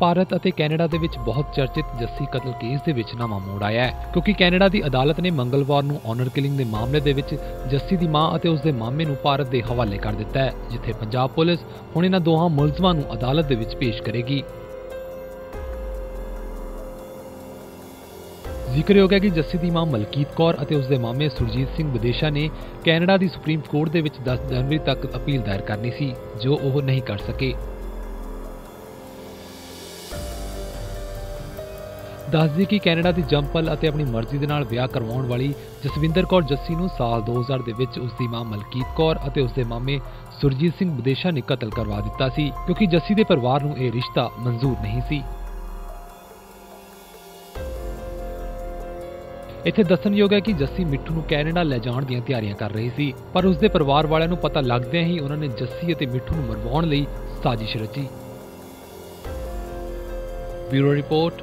ਭਾਰਤ ਅਤੇ ਕੈਨੇਡਾ ਦੇ ਵਿੱਚ ਬਹੁਤ ਚਰਚਿਤ ਜੱਸੀ ਕਤਲ ਕੇਸ ਦੇ ਵਿੱਚ ਨਵਾਂ ਮੋੜ ਆਇਆ ਹੈ, ਕਿਉਂਕਿ ਕੈਨੇਡਾ ਦੀ ਅਦਾਲਤ ਨੇ ਮੰਗਲਵਾਰ ਨੂੰ ਆਨਰ ਕਿਲਿੰਗ ਦੇ ਮਾਮਲੇ ਦੇ ਵਿੱਚ ਜੱਸੀ ਦੀ ਮਾਂ ਅਤੇ ਉਸ ਦੇ ਮਾਮੇ ਨੂੰ ਭਾਰਤ ਦੇ ਹਵਾਲੇ ਕਰ ਦਿੱਤਾ ਹੈ, ਜਿੱਥੇ ਪੰਜਾਬ ਪੁਲਿਸ ਹੁਣ ਇਹਨਾਂ ਦੋਹਾਂ ਮੁਲਜ਼ਮਾਂ ਨੂੰ ਅਦਾਲਤ ਦੇ ਵਿੱਚ ਪੇਸ਼ ਕਰੇਗੀ। ਜ਼ਿਕਰਯੋਗ ਹੈ ਕਿ ਜੱਸੀ ਦੀ ਮਾਂ ਮਲਕੀਤ ਕੌਰ ਅਤੇ ਉਸ ਦੇ ਮਾਮੇ ਸੁਰਜੀਤ ਸਿੰਘ ਵਿਦੇਸ਼ਾ ਨੇ ਕੈਨੇਡਾ ਦੀ ਸੁਪਰੀਮ ਕੋਰਟ ਦੇ ਵਿੱਚ 10 ਜਨਵਰੀ ਤੱਕ ਅਪੀਲ ਦਾਇਰ ਕਰਨੀ ਸੀ, ਜੋ ਉਹ ਨਹੀਂ ਕਰ ਸਕੇ। ਦੱਸਦੀ ਕਿ ਕੈਨੇਡਾ ਦੀ ਜੰਪਲ ਅਤੇ ਆਪਣੀ ਮਰਜ਼ੀ ਦੇ ਨਾਲ ਵਿਆਹ ਕਰਵਾਉਣ ਵਾਲੀ ਜਸਵਿੰਦਰ ਕੌਰ ਜੱਸੀ ਨੂੰ ਸਾਲ 2000 ਦੇ ਵਿੱਚ ਉਸ ਦੀ ਮਾਂ ਮਲਕੀਤ ਕੌਰ ਅਤੇ ਉਸ ਦੇ ਮਾਮੇ ਸੁਰਜੀਤ ਸਿੰਘ ਵਿਦੇਸ਼ਾ ਨੇ ਕਤਲ ਕਰਵਾ ਦਿੱਤਾ ਸੀ, ਕਿਉਂਕਿ ਜੱਸੀ ਦੇ ਪਰਿਵਾਰ ਨੂੰ ਇਹ ਰਿਸ਼ਤਾ ਮਨਜ਼ੂਰ ਨਹੀਂ ਸੀ। ਇੱਥੇ ਦੱਸਣਯੋਗ ਹੈ ਕਿ ਜੱਸੀ ਮਿੱਠੂ ਨੂੰ ਕੈਨੇਡਾ ਲੈ ਜਾਣ ਦੀਆਂ ਤਿਆਰੀਆਂ ਕਰ ਰਹੀ ਸੀ, ਪਰ ਉਸ ਦੇ ਪਰਿਵਾਰ ਵਾਲਿਆਂ ਨੂੰ ਪਤਾ ਲੱਗਦਿਆਂ ਹੀ ਉਹਨਾਂ ਨੇ ਜੱਸੀ ਅਤੇ ਮਿੱਠੂ ਨੂੰ ਮਰਵਾਉਣ ਲਈ ਸਾਜ਼ਿਸ਼ ਰਚੀ। Bureau report